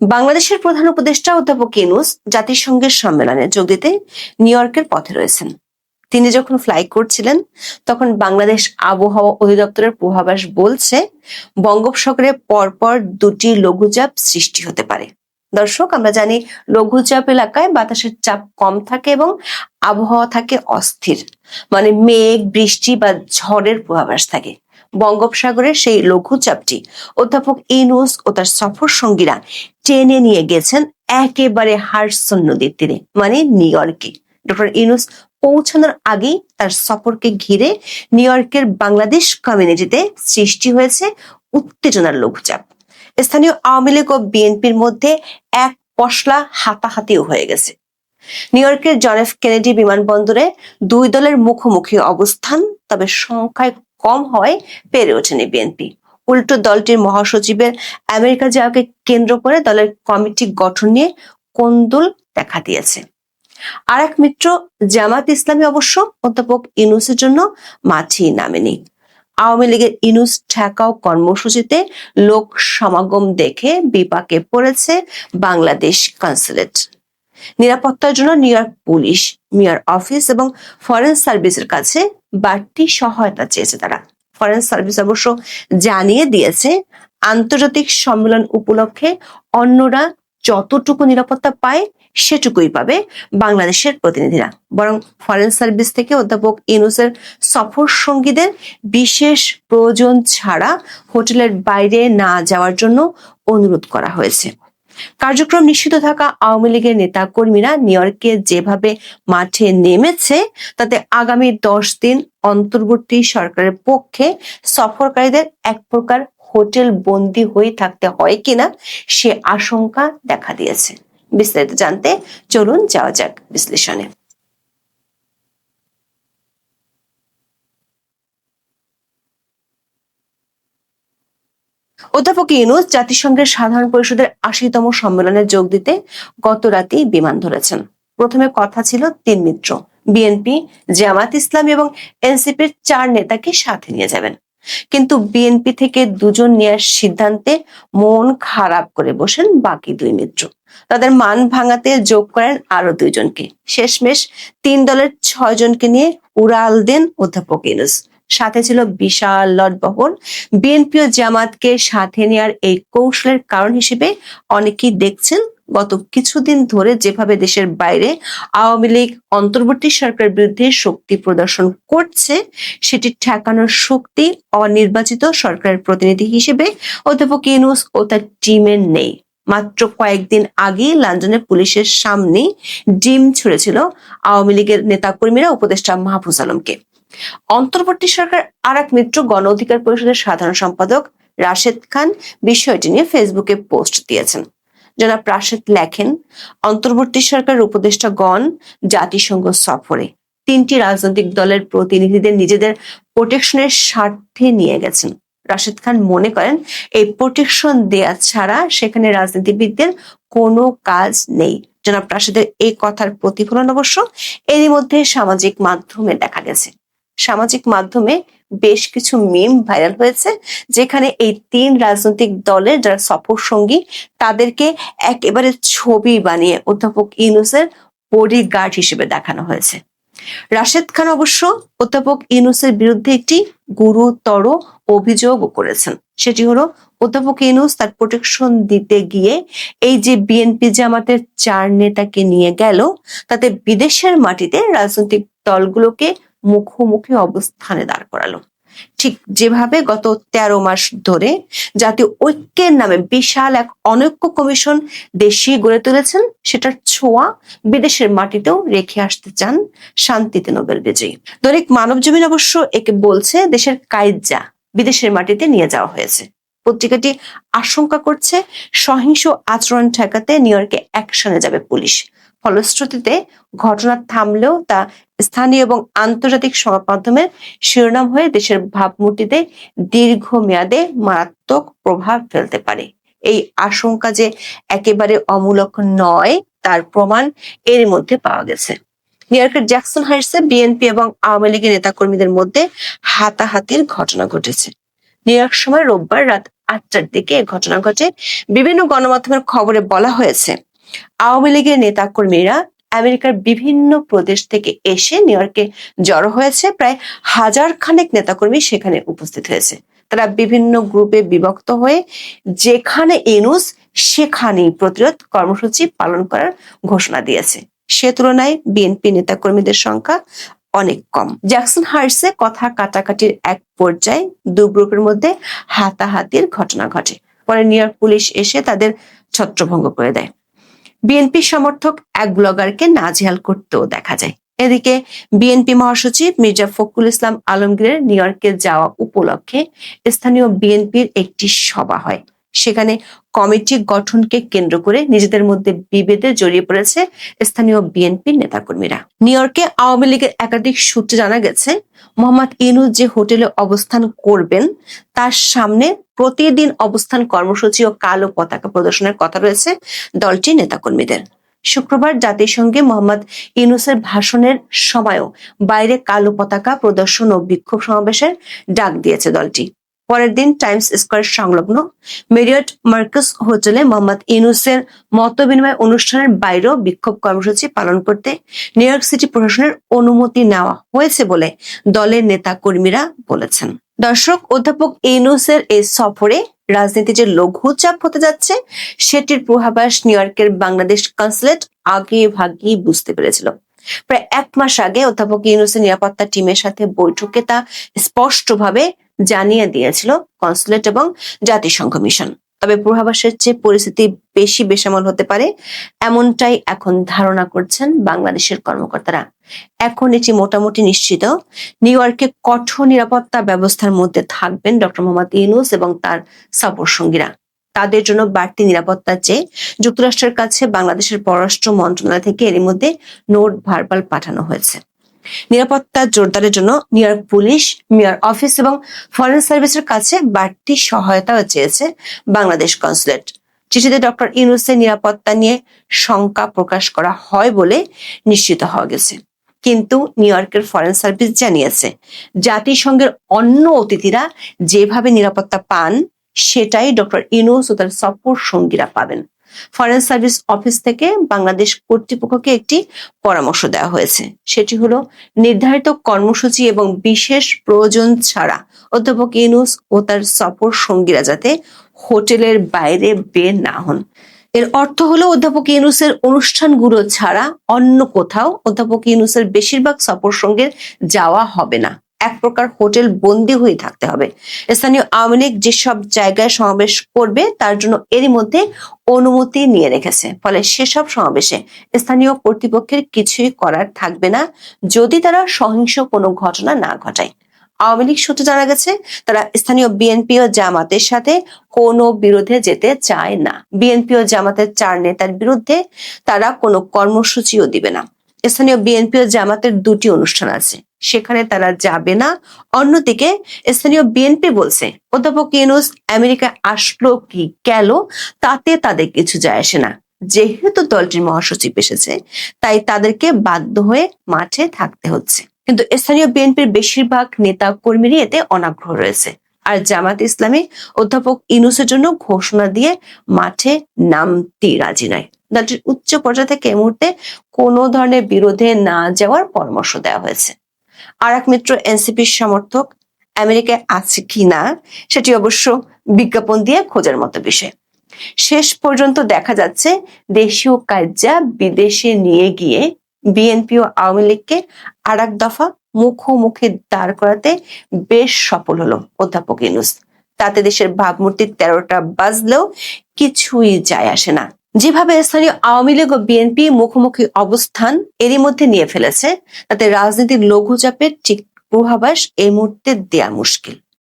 বাংলাদেশের প্রধান উপদেষ্টা অধ্যাপক ইনুস জাতিসংঘের সম্মেলনে যোগ দিতে নিউ ইয়র্কের পথে রয়েছেন। তিনি যখন ফ্লাই করছিলেন, তখন বাংলাদেশ আবহাওয়া অধিদপ্তরের পূর্বাভাস বলছে, বঙ্গোপসাগরে পরপর দুটি লঘুচাপ সৃষ্টি হতে পারে। দর্শক, আমরা জানি লঘুচাপ এলাকায় বাতাসের চাপ কম থাকে এবং আবহাওয়া থাকে অস্থির মানে মেঘ, বৃষ্টি বা ঝড়ের পূর্বাভাস থাকে। বঙ্গোপসাগরের সেই লঘুচাপটি অধ্যাপক ইনুস ও তার সফর সঙ্গীরা টেনে নিয়ে গেছেন একেবারে হারসন নদীর তীরে মানে নিউ ইয়র্কে ডক্টর ইনুস পৌঁছানোর আগেই তার সফরকে ঘিরে নিউ ইয়র্কের বাংলাদেশ কমিউনিটিতে সৃষ্টি হয়েছে উত্তেজনার লঘুচাপ স্থানীয় আওয়ামী লীগ ও বিএনপির মধ্যে এক পশলা হাতাহাতিও হয়ে গেছে। নিউ ইয়র্কের জন এফ কেনেডি বিমানবন্দরে দুই দলের মুখোমুখি অবস্থান, তবে সংখ্যায় কম হয় পেরে ওঠেনি বিএনপি। উল্টো দলটির মহাসচিবের আমেরিকা যাওয়াকে কেন্দ্র করে দলের কমিটি গঠন নিয়ে কোন্দল দেখা দিয়েছে। আর এক মিত্র জামাত ইসলামী অবশ্য অধ্যাপক ইনুসের জন্য মাঠে নামেনি। আওয়ামী লীগের ইনুস ঠেকাও কর্মসূচিতে লোক সমাগম দেখে বিপাকে পড়েছে বাংলাদেশ কনসুলেট নিরাপত্তার জন্য New York police, mayor office এবং ফরেন সার্ভিসের কাছে বাড়তি সহায়তা চেয়েছে তারা। ফরেন সার্ভিস অবশ্য জানিয়ে দিয়েছে, আন্তর্জাতিক সম্মেলন উপলক্ষে অন্যরা যতটুকু নিরাপত্তা পায় সেটুকুই পাবে বাংলাদেশের প্রতিনিধিরা। বরং ফরেন সার্ভিস থেকে অধ্যাপক ইনুসের সফর সঙ্গীদের বিশেষ প্রয়োজন ছাড়া হোটেলের বাইরে না যাওয়ার জন্য অনুরোধ করা হয়েছে। কার্যক্রম নিশ্চিত থাকা আওয়ামী লীগের নেতা কর্মীরা নিউ ইয়র্কে যেভাবে মাঠে নেমেছে, তাতে আগামী দশ দিন অন্তর্বর্তী সরকারের পক্ষে সফরকারীদের এক প্রকার হোটেল বন্দী হয়ে থাকতে হয় কিনা সে আশঙ্কা দেখা দিয়েছে। বিস্তারিত জানতে চলুন যাওয়া যাক বিশ্লেষণে। অধ্যাপক ইউনুস জাতিসংঘের সাধারণ পরিষদের আশিতম সম্মেলনে যোগ দিতে গত রাতেই বিমান ধরেছেন। প্রথমে কথা ছিল তিন মিত্র, বিএনপি, জামাত ইসলামী এবং এনসিপির চার নেতাকে সাথে নিয়ে যাবেন। কিন্তু বিএনপি থেকে দুজন নেওয়ার সিদ্ধান্তে মন খারাপ করে বসেন বাকি দুই মিত্র। তাদের মান ভাঙাতে যোগ করেন আরও দুইজনকে। শেষমেশ তিন দলের ছয় জনকে নিয়ে উড়াল দেন অধ্যাপক ইনুস সাথে ছিল বিশাল লটবহর বিএনপি ও জামাতকে সাথে নেওয়ার এই কৌশলের কারণ হিসেবে অনেকেই দেখছেন, গত কিছুদিন ধরে যেভাবে দেশের বাইরে আওয়ামী লীগ অন্তর্বর্তী সরকারের বিরুদ্ধে শক্তি প্রদর্শন করছে, সেটি ঠেকানোর শক্তি অনির্বাচিত সরকারের প্রতিনিধি হিসেবে অধ্যাপক ইউনুস ও তার টিমের নেই। মাত্র কয়েকদিন আগেই লন্ডনের পুলিশের সামনে ডিম ছুড়েছিল আওয়ামী লীগের নেতাকর্মীরা, উপদেষ্টা মাহফুজ আলমকে। অন্তর্বর্তী সরকার আর এক মিত্র গণ অধিকার পরিষদের সাধারণ সম্পাদক রাশেদ খান বিষয়টি নিয়ে ফেসবুকে পোস্ট দিয়েছেন। জনাব রাশেদ লেখেন, অন্তর্বর্তী সরকারের উপদেষ্টাগণ জাতিসংঘ সফরে তিনটি রাজনৈতিক দলের প্রতিনিধিদের নিজেদের প্রোটেকশনের স্বার্থে নিয়ে গেছেন। রাশেদ খান মনে করেন, এই প্রোটেকশন দেয়া ছাড়া সেখানে রাজনীতিবিদদের কোনো কাজ নেই। জনাব রাশেদের এই কথার প্রতিফলন অবশ্য এরই মধ্যে সামাজিক মাধ্যমে দেখা গেছে। সামাজিক মাধ্যমে বেশ কিছু মিম ভাইরাল হয়েছে, যেখানে এই তিন রাজনৈতিক দলের যারা সফর সঙ্গী, তাদেরকে একেবারে ছবি বানিয়ে অধ্যাপক ইউনুসের বডি গার্ড হিসেবে দেখানো হয়েছে। রাশেদ খান অবশ্য অধ্যাপক ইউনুসের বিরুদ্ধে একটি গুরুতর অভিযোগ করেছেন। সেটি হলো, অধ্যাপক ইউনুস তার প্রোটেকশন দিতে গিয়ে এই যে বিএনপি জামাতের চার নেতাকে নিয়ে গেল, তাতে বিদেশের মাটিতে রাজনৈতিক দলগুলোকে মুখোমুখি অবস্থানে দাঁড় করালো। ঠিক যেভাবে গত তেরো মাস ধরে জাতীয় ঐক্যের নামে বিশাল এক অনৈক্য কমিশন দেশে গড়ে তুলেছেন, সেটার ছোঁয়া বিদেশের মাটিতেও রেখে আসতে চান শান্তিতে নোবেল বিজয়ী। দৈনিক মানব জমিন অবশ্য একে বলছে, দেশের কাইজা বিদেশের মাটিতে নিয়ে যাওয়া হয়েছে। পত্রিকাটি আশঙ্কা করছে, সহিংস আচরণ ঠেকাতে নিউ ইয়র্কে অ্যাকশনে যাবে পুলিশ। ফলশ্রুতিতে ঘটনা থামলেও তা স্থানীয় এবং আন্তর্জাতিক সংবাদ মাধ্যমের শিরোনাম হয়ে দেশের ভাবমূর্তিতে দীর্ঘমেয়াদে মারাত্মক প্রভাব ফেলতে পারে। এই আশঙ্কা যে একেবারে অমূলক নয়, তার প্রমাণ এর মধ্যে পাওয়া গেছে। নিউ ইয়র্কের জ্যাকসন হাইটসে বিএনপি এবং আওয়ামী লীগের নেতাকর্মীদের মধ্যে হাতাহাতির ঘটনা ঘটেছে। নিউ সময় রোববার রাত আটটার দিকে এ ঘটনা ঘটে। বিভিন্ন গণমাধ্যমের খবরে বলা হয়েছে আওয়ামী লীগের নেতাকর্মীরা আমেরিকার বিভিন্ন প্রদেশ থেকে এসে নিউ ইয়র্কে জড়ো হয়েছে। প্রায় হাজার খানেক নেতাকর্মী সেখানে উপস্থিত হয়েছে। তারা বিভিন্ন গ্রুপে বিভক্ত হয়ে যেখানে ইনুস, সেখানেই প্রতিরোধ কর্মসূচি পালন করার ঘোষণা দিয়েছে। সে তুলনায় বিএনপি নেতাকর্মীদের সংখ্যা অনেক কম। জ্যাকসন হার্সে কথা কাটাকাটির এক পর্যায়ে দু গ্রুপের মধ্যে হাতাহাতির ঘটনা ঘটে। পরে নিউ ইয়র্ক পুলিশ এসে তাদের ছত্রভঙ্গ করে দেয়। বিএনপি সমর্থক এক ব্লগারকে নাজেহাল করতেও দেখা যায়। এদিকে বিএনপি মহাসচিব মির্জা ফখরুল ইসলাম আলমগীরের নিউ ইয়র্কে যাওয়া উপলক্ষে স্থানীয় বিএনপির একটি সভা হয়। সেখানে কমিটি গঠনকে কেন্দ্র করে নিজেদের মধ্যে বিভেদে জড়িয়ে পড়েছে স্থানীয় বিএনপির নেতাকর্মীরা। নিউ ইয়র্কে আওয়ামী লীগের একাধিক সূত্রে জানা গেছে, মোহাম্মদ ইনুজ যে হোটেলে অবস্থান করবেন, তার সামনে প্রতিদিন অবস্থান কর্মসূচি ও কালো পতাকা প্রদর্শনের কথা রয়েছে দলটির নেতাকর্মীদের। শুক্রবার জাতিসংঘে মোহাম্মদ ইউনুসের ভাষণের সময়ও বাইরে কালো পতাকা প্রদর্শন ও বিক্ষোভ সমাবেশের ডাক দিয়েছে দলটি। পরের দিন টাইমস স্কোয়ার সংলগ্ন মেরিয়ট মার্কাস হোটেলে মোহাম্মদ ইউনুসের মত বিনিময় অনুষ্ঠানের বাইরেও বিক্ষোভ কর্মসূচি পালন করতে নিউ ইয়র্ক সিটি প্রশাসনের অনুমতি নেওয়া হয়েছে বলে দলের নেতা কর্মীরা বলেছেন। দর্শক, অধ্যাপক ইউনুসের এই সফরে রাজনীতি যে লঘু চাপ হতে যাচ্ছে, সেটির পূর্বাভাস নিউ ইয়র্কের বাংলাদেশ কনসুলেট আগে ভাগেই বুঝতে পেরেছিল। প্রায় এক মাস আগে অধ্যাপক ইউনুসের নিরাপত্তা টিমের সাথে বৈঠকে তা স্পষ্টভাবে জানিয়ে দিয়েছিল কনসুলেট এবং জাতিসংঘ মিশন। তবে পূর্বাভাসের চেয়ে পরিস্থিতি বেশি বেসামাল হতে পারে এমনটাই এখন ধারণা করছেন বাংলাদেশের কর্মকর্তারা। এখন এটি মোটামুটি নিশ্চিত। নিউ ইয়র্কে কঠোর নিরাপত্তা ব্যবস্থার মধ্যে থাকবেন ডক্টর মোহাম্মদ ইউনুস এবং তার সফর সঙ্গীরা তাদের জন্য বাড়তি নিরাপত্তা চেয়ে যুক্তরাষ্ট্রের কাছে বাংলাদেশের পররাষ্ট্র মন্ত্রণালয় থেকে এরই মধ্যে নোট ভারবাল পাঠানো হয়েছে। নিরাপত্তা জোরদারের জন্য New York police mayor office এবং ফরেন সার্ভিসের কাছে বাড়তি সহায়তাও চেয়েছে বাংলাদেশ কনসুলেট। চিঠিতে ডক্টর ইউনুসের নিরাপত্তা নিয়ে শঙ্কা প্রকাশ করা হয় বলে নিশ্চিত হওয়া গেছে। কিন্তু নিউ ইয়র্কের ফরেন সার্ভিস জানিয়েছে, জাতিসংঘের অন্য অতিথিরা যেভাবে নিরাপত্তা পান, সেটাই ডক্টর ইউনুস ও তার সফর সঙ্গীরা পাবেন। ফরেন সার্ভিস অফিস থেকে বাংলাদেশ কর্তৃপক্ষকে একটি পরামর্শ দেওয়া হয়েছে। সেটি হলো, নির্ধারিত কর্মসূচি এবং বিশেষ প্রয়োজন ছাড়া অধ্যাপক ইউনুস ও তার সফর সঙ্গীরা যাতে হোটেলের বাইরে বের না হন। এর অর্থ হলো, অধ্যাপক ইউনুসের অনুষ্ঠানগুলো ছাড়া অন্য কোথাও অধ্যাপক ইউনুসের বেশিরভাগ সফর সঙ্গের যাওয়া হবে না। এক প্রকার হোটেল বন্দি হয়ে থাকতে হবে। স্থানীয় আওয়ামী লীগ যেসব জায়গায় সমাবেশ করবে, তার জন্য এরই মধ্যে অনুমতি নিয়ে রেখেছে। ফলে সেসব সমাবেশে স্থানীয় কর্তৃপক্ষের কিছুই করার থাকবে না, যদি তারা সহিংস কোনো ঘটনা না ঘটায়। আওয়ামী লীগ সূত্রে জানা গেছে, তারা স্থানীয় বিএনপি ও জামাতের সাথে কোনো বিরোধে যেতে চায় না। বিএনপি ও জামাতের চার নেতার বিরুদ্ধে তারা কোনো কর্মসূচিও দিবে না। স্থানীয় বিএনপি ও জামাতের দুটি অনুষ্ঠান আছে। সেখানে তারা যাবে না। অন্যদিকে স্থানীয় বিএনপি বলছে, অধ্যাপক ইউনুস আমেরিকা আসলো কি গেল তাতে তাদের কিছু যায় আসে না। যেহেতু দলটির মহাসচিব এসেছে, তাই তাদেরকে বাধ্য হয়ে মাঠে থাকতে হচ্ছে। কিন্তু স্থানীয় বিএনপির বেশিরভাগ নেতা কর্মীরই এতে অনাগ্রহ রয়েছে। আর জামাত ইসলামী অধ্যাপক ইনুসের জন্য ঘোষণা দিয়ে মাঠে নামতে রাজি নয়। দলটির উচ্চ পর্যায়ে থেকে এই মুহূর্তে কোনো ধরনের বিরোধে না যাওয়ার পরামর্শ দেওয়া হয়েছে। আর এক মিত্র এনসিপির সমর্থক আমেরিকায় আছে কি না, সেটি অবশ্য বিজ্ঞাপন দিয়ে খোঁজার মতো বিষয়। শেষ পর্যন্ত দেখা যাচ্ছে দেশীয় কার্যা বিদেশে নিয়ে গিয়ে বিএনপি ও আওয়ামী লীগকে আর এক দফা মুখোমুখি দাঁড় করাতে বেশ সফল হলো অধ্যাপক ইনুস তাতে দেশের ভাবমূর্তি তেরোটা বাজলেও কিছুই যায় আসে না। যেভাবে স্থানীয় আওয়ামী লীগ ও বিএনপি মুখোমুখি অবস্থান এরই মধ্যে নিয়ে ফেলেছে, তাতে রাজনীতির লঘুচাপের ঠিক পূর্বাভাস এই মুহূর্তে দেয়া মুশকিল।